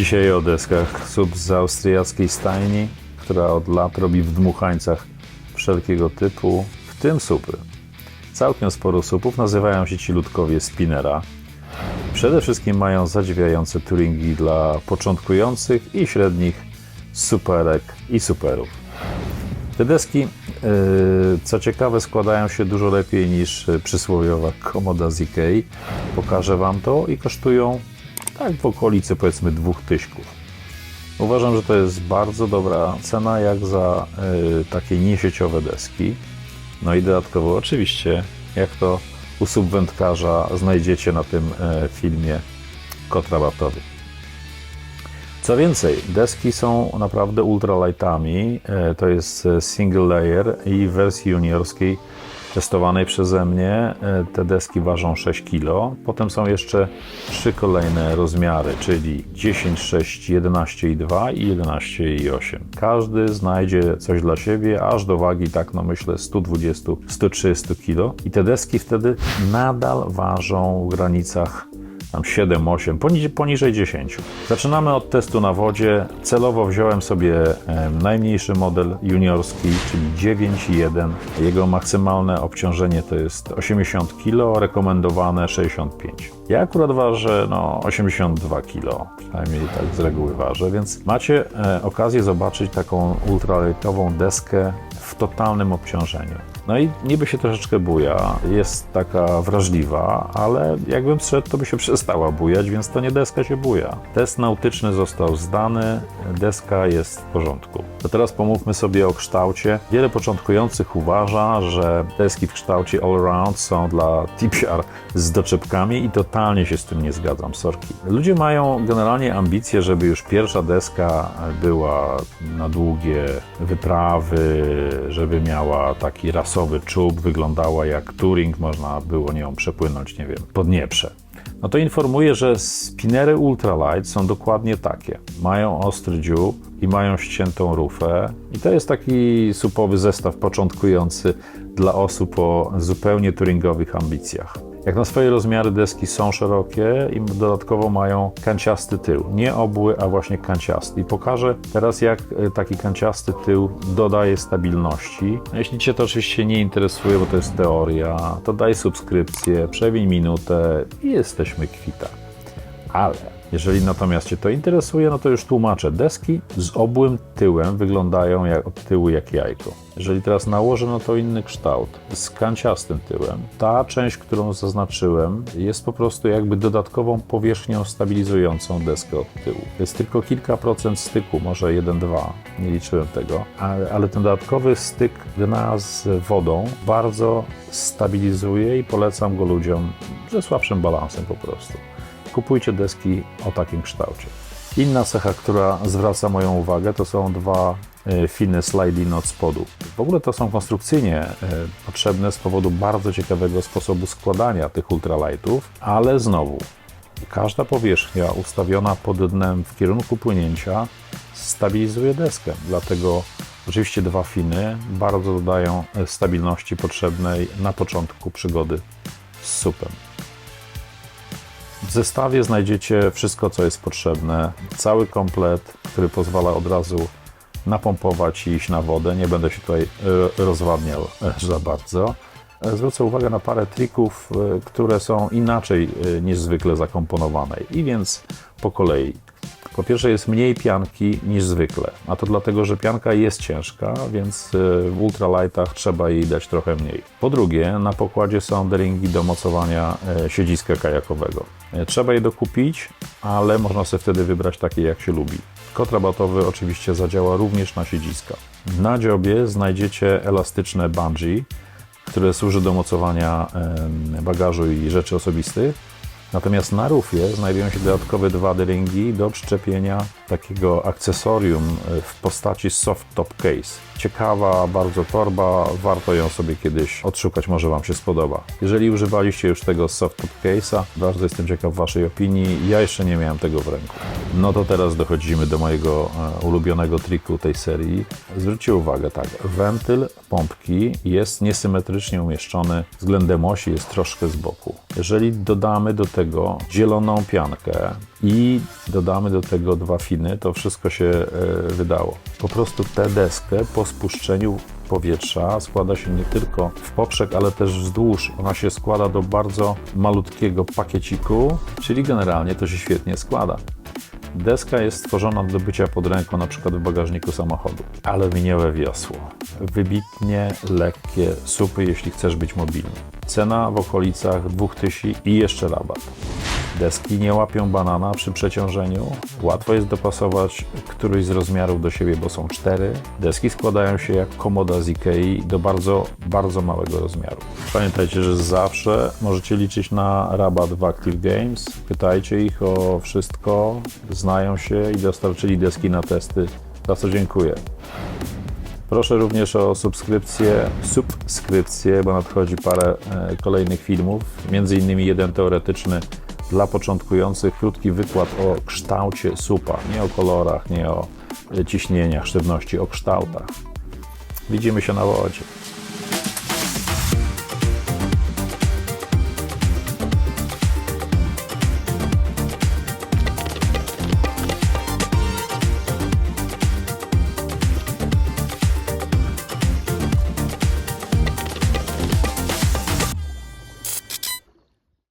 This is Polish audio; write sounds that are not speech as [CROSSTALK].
Dzisiaj o deskach sub z austriackiej stajni, która od lat robi w dmuchańcach wszelkiego typu, w tym supy. Całkiem sporo supów nazywają się ci ludkowie Spinera. Przede wszystkim mają zadziwiające touringi dla początkujących i średnich superek i superów. Te deski, yy, co ciekawe, składają się dużo lepiej niż przysłowiowa komoda z Ikei. Pokażę Wam to i kosztują tak w okolicy powiedzmy dwóch tyśków. Uważam, że to jest bardzo dobra cena jak za yy, takie niesieciowe deski. No i dodatkowo oczywiście, jak to u subwędkarza znajdziecie na tym e, filmie kod rabatowy. Co więcej, deski są naprawdę ultralightami. E, To jest e, single layer i w wersji juniorskiej testowanej przeze mnie e, te deski ważą 6 kg. Potem są jeszcze trzy kolejne rozmiary, czyli 10, 6, 11,2 i 11,8. Każdy znajdzie coś dla siebie, aż do wagi, tak no myślę, 120-130 kg. I te deski wtedy nadal ważą w granicach tam 7, 8, poniżej, poniżej 10. Zaczynamy od testu na wodzie. Celowo wziąłem sobie najmniejszy model juniorski, czyli 9,1. Jego maksymalne obciążenie to jest 80 kg, rekomendowane 65. Ja akurat ważę no, 82 kg, przynajmniej tak z reguły ważę, więc macie e, okazję zobaczyć taką ultralightową deskę w totalnym obciążeniu. No i niby się troszeczkę buja, jest taka wrażliwa, ale jakbym szedł, to by się [LAUGHS] przestała bujać, więc to nie deska się buja. Test nautyczny został zdany, deska jest w porządku. To teraz pomówmy sobie o kształcie. Wiele początkujących uważa, że deski w kształcie all-round są dla TPR z doczepkami i totalnie się z tym nie zgadzam, sorki. Ludzie mają generalnie ambicje, żeby już pierwsza deska była na długie wyprawy, żeby miała taki rasowy czub, wyglądała jak touring, można było nią przepłynąć, nie wiem, po Dnieprze. No to informuję, że spinery ultralight są dokładnie takie. Mają ostry dziób i mają ściętą rufę. I to jest taki supowy zestaw początkujący dla osób o zupełnie touringowych ambicjach. Jak na swoje rozmiary deski są szerokie i dodatkowo mają kanciasty tył. Nie obły, a właśnie kanciasty. I pokażę teraz, jak e, taki kanciasty tył dodaje stabilności. No, Jeśli Cię to oczywiście nie interesuje, bo to jest teoria, to daj subskrypcję, przewiń minutę i jesteśmy kwita. Ale jeżeli natomiast Cię to interesuje, no to już tłumaczę. Deski z obłym tyłem wyglądają jak, od tyłu jak jajko. Jeżeli teraz nałożę na to inny kształt z kanciastym tyłem, ta część, którą zaznaczyłem, jest po prostu jakby dodatkową powierzchnią stabilizującą deskę od tyłu. Jest tylko kilka procent styku, może 1-2, nie liczyłem tego, ale, ale ten dodatkowy styk dna z wodą bardzo stabilizuje i polecam go ludziom ze słabszym balansem po prostu kupujcie deski o takim kształcie. Inna cecha, która zwraca moją uwagę, to są dwa e, finy sliding od spodu. W ogóle to są konstrukcyjnie e, potrzebne z powodu bardzo ciekawego sposobu składania tych ultralightów, ale znowu, każda powierzchnia ustawiona pod dnem w kierunku płynięcia stabilizuje deskę, dlatego oczywiście dwa finy bardzo dodają e, stabilności potrzebnej na początku przygody z supem. W zestawie znajdziecie wszystko, co jest potrzebne. Cały komplet, który pozwala od razu napompować i iść na wodę. Nie będę się tutaj e, rozwadniał e, za bardzo. E, Zwrócę uwagę na parę trików, które są inaczej niż zwykle zakomponowane. I więc po kolei. Po pierwsze jest mniej pianki niż zwykle, a to dlatego, że pianka jest ciężka, więc e, w ultralightach trzeba jej dać trochę mniej. Po drugie, na pokładzie są deringi do mocowania e, siedziska kajakowego. E, Trzeba je dokupić, ale można sobie wtedy wybrać takie, jak się lubi. Kod rabatowy oczywiście zadziała również na siedziska. Na dziobie znajdziecie elastyczne bungee, które służy do mocowania bagażu i rzeczy osobistych. Natomiast na rufie znajdują się dodatkowe dwa deringi do przyczepienia takiego akcesorium e, w postaci soft top case. Ciekawa bardzo torba, warto ją sobie kiedyś odszukać, może Wam się spodoba. Jeżeli używaliście już tego soft top case'a, bardzo jestem ciekaw Waszej opinii. Ja jeszcze nie miałem tego w ręku. No to teraz dochodzimy do mojego e, ulubionego triku tej serii. Zwróćcie uwagę, tak, wentyl pompki jest niesymetrycznie umieszczony względem osi, jest troszkę z boku. Jeżeli dodamy do tego zieloną piankę i dodamy do tego dwa finy, to wszystko się e, wydało. Po prostu tę deskę po spuszczeniu powietrza składa się nie tylko w poprzek, ale też wzdłuż. Ona się składa do bardzo malutkiego pakieciku, czyli generalnie to się świetnie składa. Deska jest stworzona do bycia pod ręką, na przykład w bagażniku samochodu. Aluminiowe wiosło. Wybitnie lekkie supy, jeśli chcesz być mobilny. Cena w okolicach 2000 i jeszcze rabat. Deski nie łapią banana przy przeciążeniu. Łatwo jest dopasować któryś z rozmiarów do siebie, bo są cztery. Deski składają się jak komoda z Ikei do bardzo, bardzo małego rozmiaru. Pamiętajcie, że zawsze możecie liczyć na rabat w Active Games. Pytajcie ich o wszystko, znają się i dostarczyli deski na testy. Za co dziękuję. Proszę również o subskrypcję, subskrypcję, bo nadchodzi parę e, kolejnych filmów, między innymi jeden teoretyczny dla początkujących, krótki wykład o kształcie supa, nie o kolorach, nie o ciśnieniach, sztywności, o kształtach. Widzimy się na wodzie.